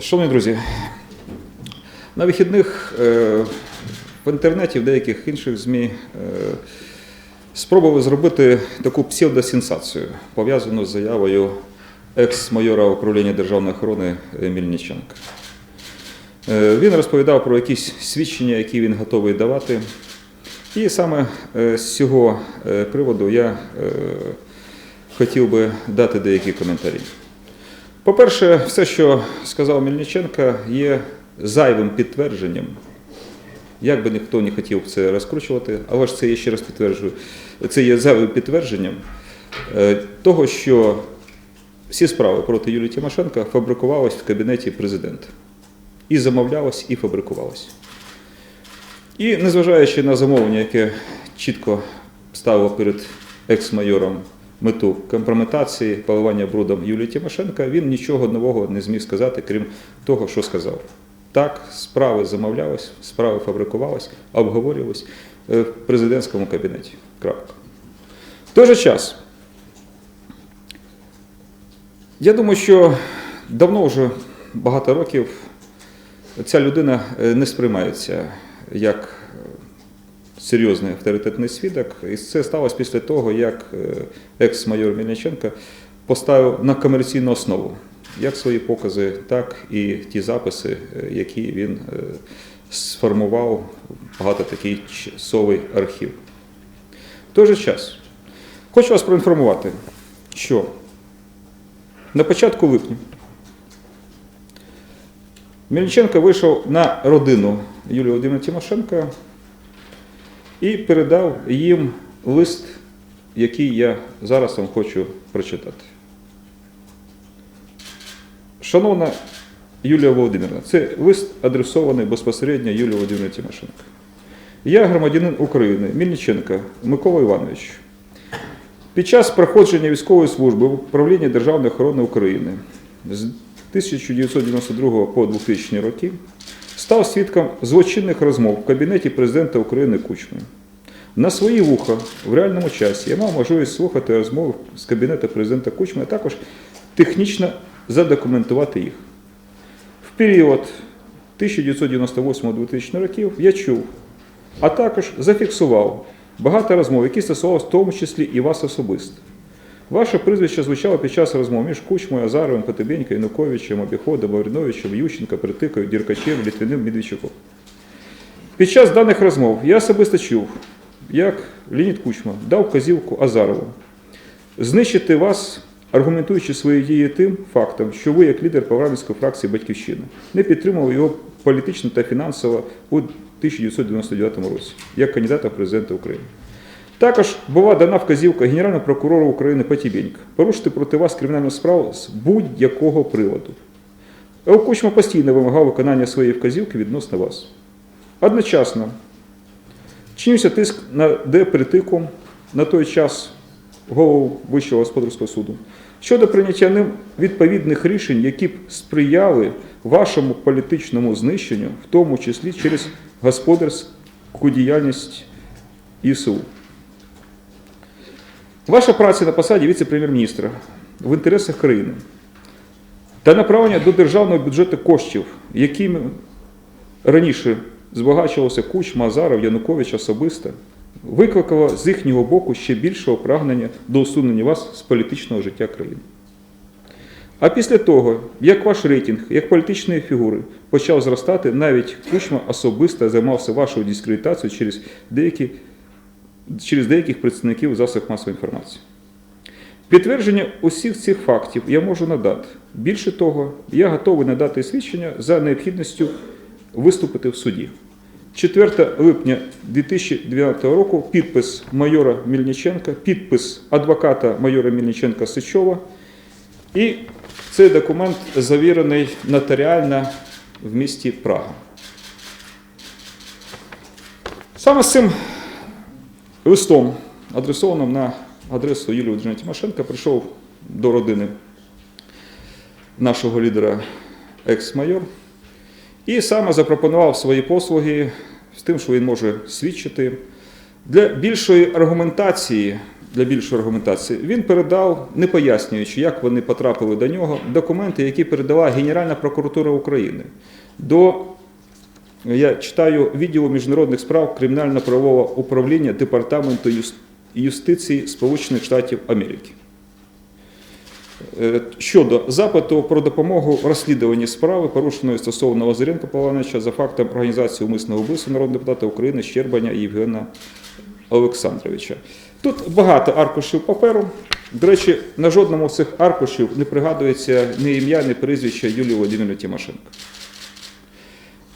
Шановні друзі, на вихідних е, в інтернеті, в деяких інших ЗМІ е, спробували зробити таку псевдосенсацію, пов'язану з заявою екс-майора управління державної охорони Мільниченка. Е, Він розповідав про якісь свідчення, які він готовий давати. І саме з цього приводу я хотів би дати деякі коментарі. По-перше, все, що сказав Мельниченко, є зайвим підтвердженням. Як би ніхто не хотів це розкручувати, але ж це я ще раз підтверджую, це є зайвим підтвердженням е, того, що всі справи проти Юлії Тимошенко фабрикувались в кабінеті президента. І замовлялось, і фабрикувалось. І незважаючи на замовлення, яке чітко ставило перед екс-майором мету компрометації, поливання брудом Юлії Тимошенка, він нічого нового не зміг сказати, крім того, що сказав. Так, справи замовлялись, справи фабрикувались, обговорювались е, в президентському кабінеті. Крапка. В той же час, я думаю, що давно вже багато років ця людина е, не сприймається як е, серйозний авторитетний свідок. І це сталося після того, як е, екс-майор Мельниченко поставив на комерційну основу як свої покази, так і ті записи, е, які він е, сформував багато такий часовий архів. В той же час хочу вас проінформувати, що на початку липня Мельниченко вийшов на родину Юлії Володимирівни Тимошенко і передав їм лист, який я зараз вам хочу прочитати. Шановна Юлія Володимирівна, це лист адресований безпосередньо Юлії Володимирівні Тимошенко. Я громадянин України, Мільниченко Микола Іванович. Під час проходження військової служби в управлінні Державної охорони України з 1992 по 2000 роки став свідком злочинних розмов в кабінеті президента України Кучми. На свої вуха в реальному часі я мав можливість слухати розмови з кабінету президента Кучми, а також технічно задокументувати їх. В період 1998-2000 років я чув, а також зафіксував багато розмов, які стосувалися в тому числі і вас особисто. Ваше прізвище звучало під час розмов між Кучмою, Азаровим, Потебенько, Януковичем, Обіходом, Лавриновичем, Ющенко, Притикою, Діркачем, Літвіним, Медведчуком. Під час даних розмов я особисто чув, як Леонід Кучма дав вказівку Азарову знищити вас, аргументуючи свої дії тим фактом, що ви, як лідер парламентської фракції Батьківщина, не підтримували його політично та фінансово у 1999 році як кандидата в президента України. Також була дана вказівка Генеральному прокурору України Потібенька порушити проти вас кримінальну справу з будь-якого приводу. Кучма постійно вимагав виконання своєї вказівки відносно вас. Одночасно чинився тиск на Д. Притику на той час голову Вищого господарського суду щодо прийняття ним відповідних рішень, які б сприяли вашому політичному знищенню, в тому числі через господарську діяльність ІСУ. Ваша праця на посаді віце-прем'єр-міністра в інтересах країни та направлення до державного бюджету коштів, якими раніше збагачувався Кучма, Азаров, Янукович особисто, викликало з їхнього боку ще більшого прагнення до усунення вас з політичного життя країни. А після того, як ваш рейтинг, як політичної фігури почав зростати, навіть Кучма особисто займався вашою дискредитацією через деякі через деяких представників засобів масової інформації. Підтвердження усіх цих фактів я можу надати. Більше того, я готовий надати свідчення за необхідністю виступити в суді. 4 липня 2012 року підпис майора Мільниченка, підпис адвоката майора Мільниченка Сичова. І цей документ завірений нотаріально в місті Прага. Саме з цим листом, адресованим на адресу Юлії Володимирівни Тимошенко, прийшов до родини нашого лідера екс-майор і саме запропонував свої послуги з тим, що він може свідчити. Для більшої аргументації для більшої аргументації. Він передав, не пояснюючи, як вони потрапили до нього, документи, які передала Генеральна прокуратура України до я читаю відділу міжнародних справ кримінально-правового управління Департаменту юстиції Сполучених Штатів Америки. Е, Щодо запиту про допомогу в розслідуванні справи, порушеної стосовно Лазаренка Павла Івановича за фактом організації умисного вбивства народного депутата України Щербаня Євгена Олександровича. Тут багато аркушів паперу. До речі, на жодному з цих аркушів не пригадується ні ім'я, ні прізвище Юлії Володимирівни Тимошенко.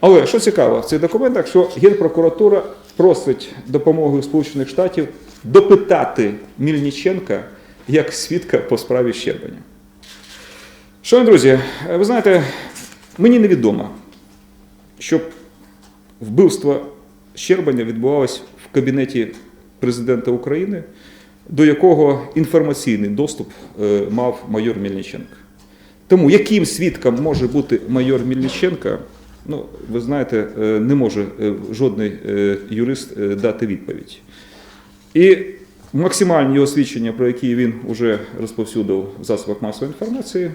Але що цікаво, в цих документах, що Генпрокуратура просить допомоги Сполучених Штатів допитати Мільниченка як свідка по справі Щербаня. Шановні друзі, ви знаєте, мені невідомо, щоб вбивство Щербаня відбувалось в кабінеті президента України, до якого інформаційний доступ е, мав майор Мельниченко. Тому яким свідком може бути майор Мельниченко, ну, ви знаєте, е, не може е, жодний е, юрист дати відповідь. І максимальні його свідчення, про які він вже розповсюдив в засобах масової інформації,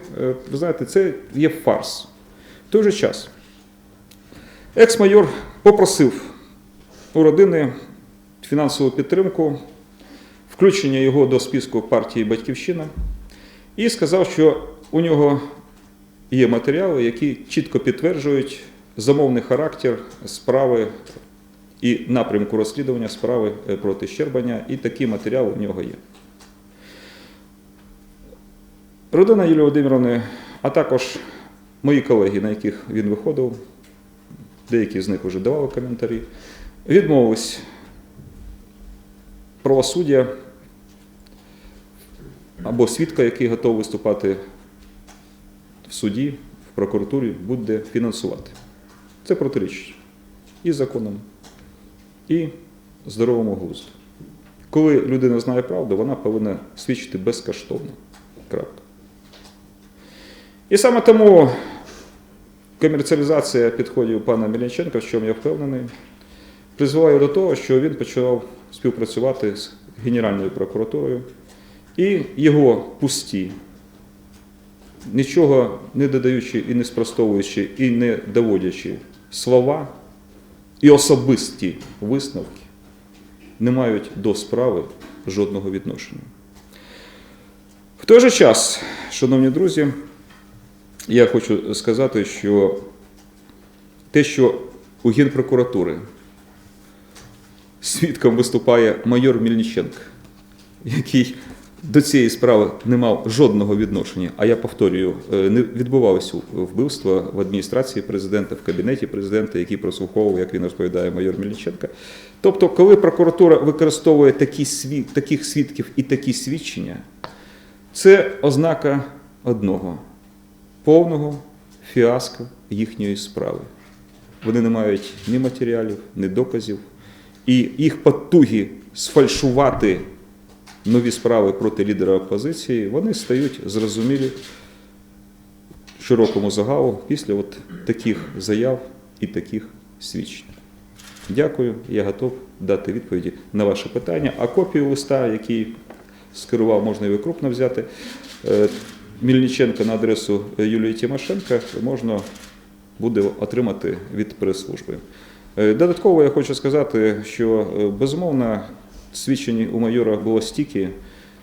ви знаєте, це є фарс. В той же час екс-майор попросив у родини фінансову підтримку, включення його до списку партії Батьківщина і сказав, що у нього є матеріали, які чітко підтверджують замовний характер справи і напрямку розслідування справи е, проти Щербаня, і такі матеріали у нього є. Родина Юлії Володимировни, а також мої колеги, на яких він виходив, деякі з них вже давали коментарі, відмовились правосуддя або свідка, який готовий виступати в суді, в прокуратурі, буде фінансувати. Це протирічить і законам, і здоровому глузду. Коли людина знає правду, вона повинна свідчити безкоштовно. Крапка. І саме тому комерціалізація підходів пана Мельниченка, в чому я впевнений, призвела до того, що він почав співпрацювати з Генеральною прокуратурою, і його пусті, нічого не додаючи і не спростовуючи, і не доводячи слова і особисті висновки не мають до справи жодного відношення. В той же час, шановні друзі, я хочу сказати, що те, що у Генпрокуратури свідком виступає майор Мільниченко, який до цієї справи не мав жодного відношення, а я повторюю, е, не відбувалося вбивство в адміністрації президента, в кабінеті президента, який прослуховував, як він розповідає майор Мельниченко. Тобто, коли прокуратура використовує такі свід, таких свідків і такі свідчення, це ознака одного повного фіаско їхньої справи. Вони не мають ні матеріалів, ні доказів, і їх потуги сфальшувати нові справи проти лідера опозиції, вони стають зрозумілі широкому загалу після от таких заяв і таких свідчень. Дякую, я готов дати відповіді на ваше питання. А копію листа, який скерував, можна ви крупно взяти. е, Мільниченка на адресу Юлії Тимошенко можна буде отримати від прес-служби. Е, Додатково я хочу сказати, що е, безумовно свідчень у майора було стільки,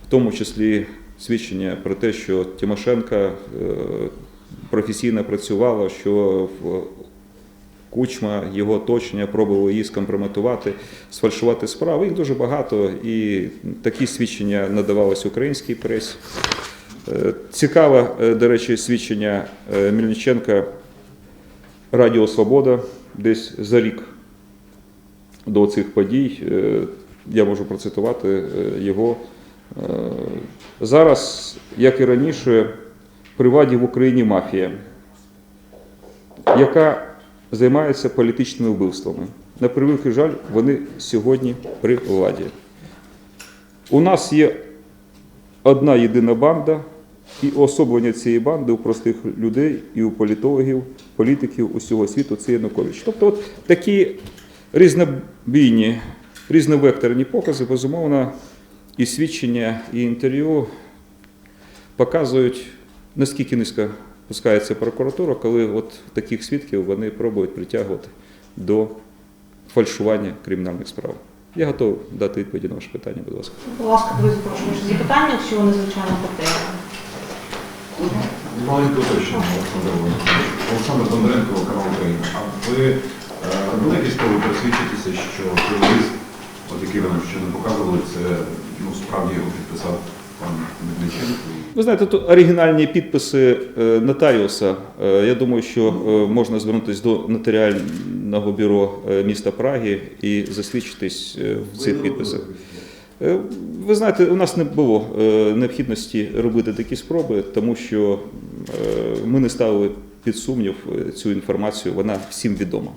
в тому числі свідчення про те, що Тимошенка е, професійно працювала, що Кучма, його оточення пробували її скомпрометувати, сфальшувати справи. Їх дуже багато, і такі свідчення надавалися українській пресі. Е, Цікаве, е, до речі, свідчення Мельниченка Радіо Свобода десь за рік до цих подій. Я можу процитувати е, його. Е, Зараз, як і раніше, при владі в Україні мафія, яка займається політичними вбивствами. На превеликий жаль, вони сьогодні при владі. У нас є одна єдина банда, і особлення цієї банди у простих людей і у політологів, політиків усього світу це Янукович. Тобто, от такі різнобійні, різновекторні покази, безумовно, і свідчення, і інтерв'ю показують, наскільки низько пускається прокуратура, коли от таких свідків вони пробують притягувати до фальшування кримінальних справ. Я готовий дати відповіді на ваше питання, будь ласка. Будь ласка, друзі, прошу ваші запитання, якщо вони звичайно потрібні. Маленьке уточнення, Олександр Бондаренко, канал Україна. А ви е, робили якісь спроби пересвідчитися, що лист, от який ви нам ще не показували, це ну, справді його підписав пан Медведченко? Ви знаєте, тут оригінальні підписи е, нотаріуса. Е, Я думаю, що е, можна звернутися до нотаріального бюро міста Праги і засвідчитись в цих підписах. Ви знаєте, у нас не було необхідності робити такі спроби, тому що ми не ставили під сумнів цю інформацію, вона всім відома.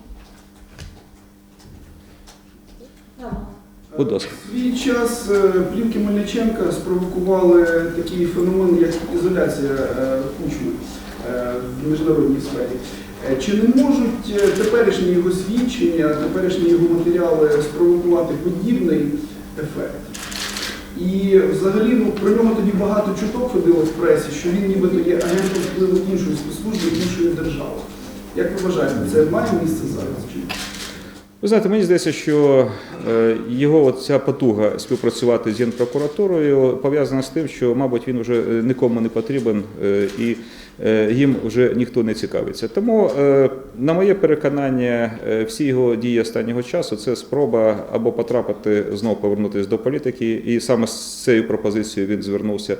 Будь ласка. Свій час е, плівки Мельниченка спровокували такий феномен, як ізоляція е, кучми е, в міжнародній сфері. Чи не можуть теперішні його свідчення, теперішні його матеріали спровокувати подібний ефект? І взагалі ну, про нього тоді багато чуток ходило в пресі, що він нібито є агентом впливу іншої спецслужби, іншої держави. Як ви вважаєте, це має місце зараз? Чи? Ви знаєте, мені здається, що е, його ця потуга співпрацювати з Генпрокуратурою пов'язана з тим, що, мабуть, він вже е, нікому не потрібен е, і їм вже ніхто не цікавиться. Тому, на моє переконання, всі його дії останнього часу це спроба або потрапити знову повернутися до політики, і саме з цією пропозицією він звернувся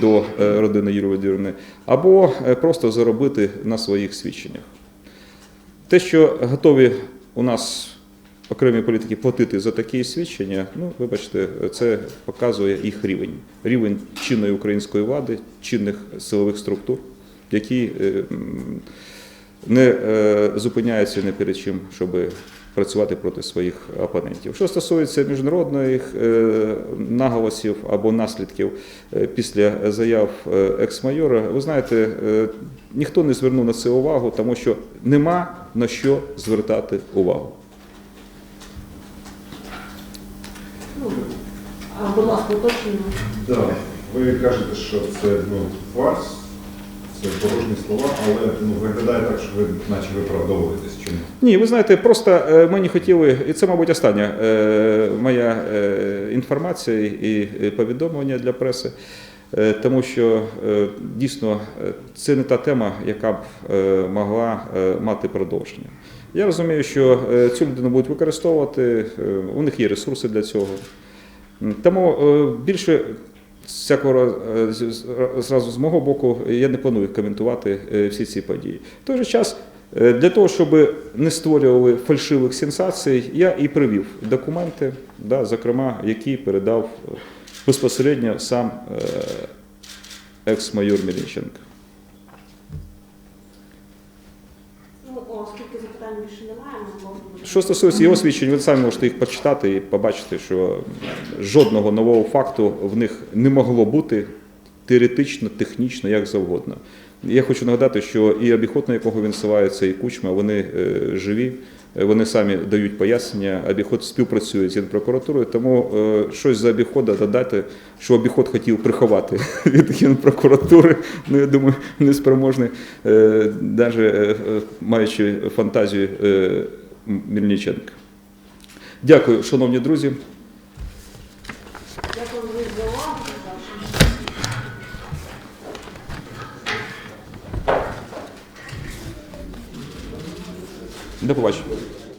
до родини Юрії Володимирівни, або просто заробити на своїх свідченнях. Те, що готові у нас окремі політики платити за такі свідчення, ну вибачте, це показує їх рівень. Рівень чинної української влади, чинних силових структур, які е, не е, зупиняються ні перед чим, щоб працювати проти своїх опонентів. Що стосується міжнародних е, наголосів або наслідків е, після заяв е, екс-майора, ви знаєте, ніхто не звернув на це увагу, тому що нема на що звертати увагу. А, Будь ласка, уточнюємо. Да. Ви кажете, що це ну, фарс, це порожні слова, але ну, виглядає так, що ви наче виправдовуєтесь. Чому? Ні, ви знаєте, просто е, ми не хотіли, і це, мабуть, остання е, моя е, інформація і повідомлення для преси, тому що дійсно це не та тема, яка б могла мати продовження. Я розумію, що цю людину будуть використовувати, у них є ресурси для цього. Тому більше всякого е, зразу з мого боку я не планую коментувати е, всі ці події. В той же час, е, для того, щоб не створювали фальшивих сенсацій, я і привів документи, да, зокрема, які передав безпосередньо сам екс-майор Мілінченко. Ну, оскільки запитань більше можемо... Що стосується його свідчень, ви самі можете їх почитати і побачити, що жодного нового факту в них не могло бути теоретично, технічно, як завгодно. Я хочу нагадати, що і обіход, на якого він ссилається, і кучма, вони е, живі, е, вони самі дають пояснення, обіход співпрацює з Генпрокуратурою, тому е, щось за обіхода додати, що обіход хотів приховати від Генпрокуратури, ну я думаю, неспроможний, навіть маючи фантазію е, Дякую, шановні друзі. До побачення.